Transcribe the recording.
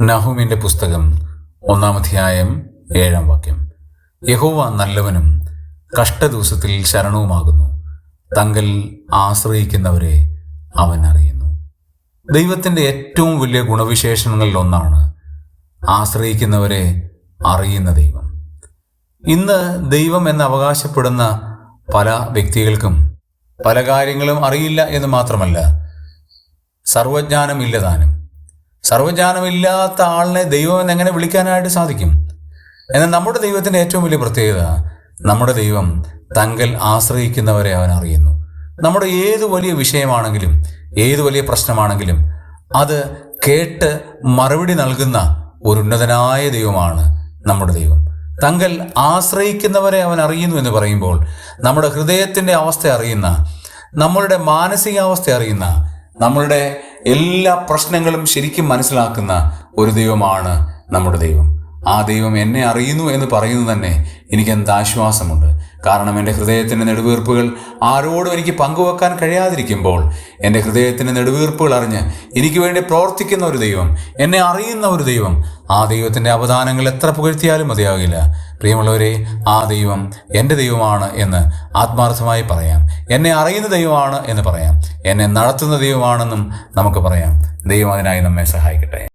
നഹുമിന്റെ പുസ്തകം ഒന്നാമധ്യായം ഏഴാം വാക്യം. യഹോവ നല്ലവനും കഷ്ടദിവസത്തിൽ ശരണവുമാകുന്നു. തങ്കൽ ആശ്രയിക്കുന്നവരെ അവൻ അറിയുന്നു. ദൈവത്തിന്റെ ഏറ്റവും വലിയ ഗുണവിശേഷണങ്ങളിൽ ഒന്നാണ് ആശ്രയിക്കുന്നവരെ അറിയുന്ന ദൈവം. ഇന്ന് ദൈവം എന്ന് അവകാശപ്പെടുന്ന പല വ്യക്തികൾക്കും പല കാര്യങ്ങളും അറിയില്ല എന്ന് മാത്രമല്ല സർവജ്ഞാനം താനും. സർവജ്ഞാനമില്ലാത്ത ആളിനെ ദൈവം എന്ന് എങ്ങനെ വിളിക്കാനായിട്ട് സാധിക്കും? എന്നാൽ നമ്മുടെ ദൈവത്തിന്റെ ഏറ്റവും വലിയ പ്രത്യേകത നമ്മുടെ ദൈവം തങ്കൽ ആശ്രയിക്കുന്നവരെ അവൻ അറിയുന്നു. നമ്മുടെ ഏത് വലിയ വിഷയമാണെങ്കിലും ഏത് വലിയ പ്രശ്നമാണെങ്കിലും അത് കേട്ട് മറുപടി നൽകുന്ന ഒരു ഉന്നതനായ ദൈവമാണ് നമ്മുടെ ദൈവം. തങ്കൽ ആശ്രയിക്കുന്നവരെ അവൻ അറിയുന്നു എന്ന് പറയുമ്പോൾ നമ്മുടെ ഹൃദയത്തിന്റെ അവസ്ഥ അറിയുന്ന നമ്മളുടെ മാനസികാവസ്ഥ അറിയുന്ന നമ്മളുടെ എല്ലാ പ്രശ്നങ്ങളും ശരിക്കും മനസ്സിലാക്കുന്ന ഒരു ദൈവമാണ് നമ്മുടെ ദൈവം. ആ ദൈവം എന്നെ അറിയുന്നു എന്ന് പറയുന്നു തന്നെ എനിക്ക് എന്ത് ആശ്വാസമുണ്ട് കാരണം എന്റെ ഹൃദയത്തിന്റെ നെടുവീർപ്പുകൾ ആരോടും എനിക്ക് പങ്കുവെക്കാൻ കഴിയാതിരിക്കുമ്പോൾ എന്റെ ഹൃദയത്തിന്റെ നെടുവീർപ്പുകൾ അറിഞ്ഞ് എനിക്ക് വേണ്ടി പ്രവർത്തിക്കുന്ന ഒരു ദൈവം എന്നെ അറിയുന്ന ഒരു ദൈവം ആ ദൈവത്തിന്റെ അവദാനങ്ങൾ എത്ര പുകഴ്ത്തിയാലും മതിയാകില്ല. പ്രിയമുള്ളവരെ ആ ദൈവം എന്റെ ദൈവമാണ് എന്ന് ആത്മാർത്ഥമായി പറയാം. എന്നെ അറിയുന്ന ദൈവമാണ് എന്ന് പറയാം. എന്നെ നടത്തുന്ന ദൈവമാണെന്നും നമുക്ക് പറയാം. ദൈവം അതിനായി നമ്മെ സഹായിക്കട്ടെ.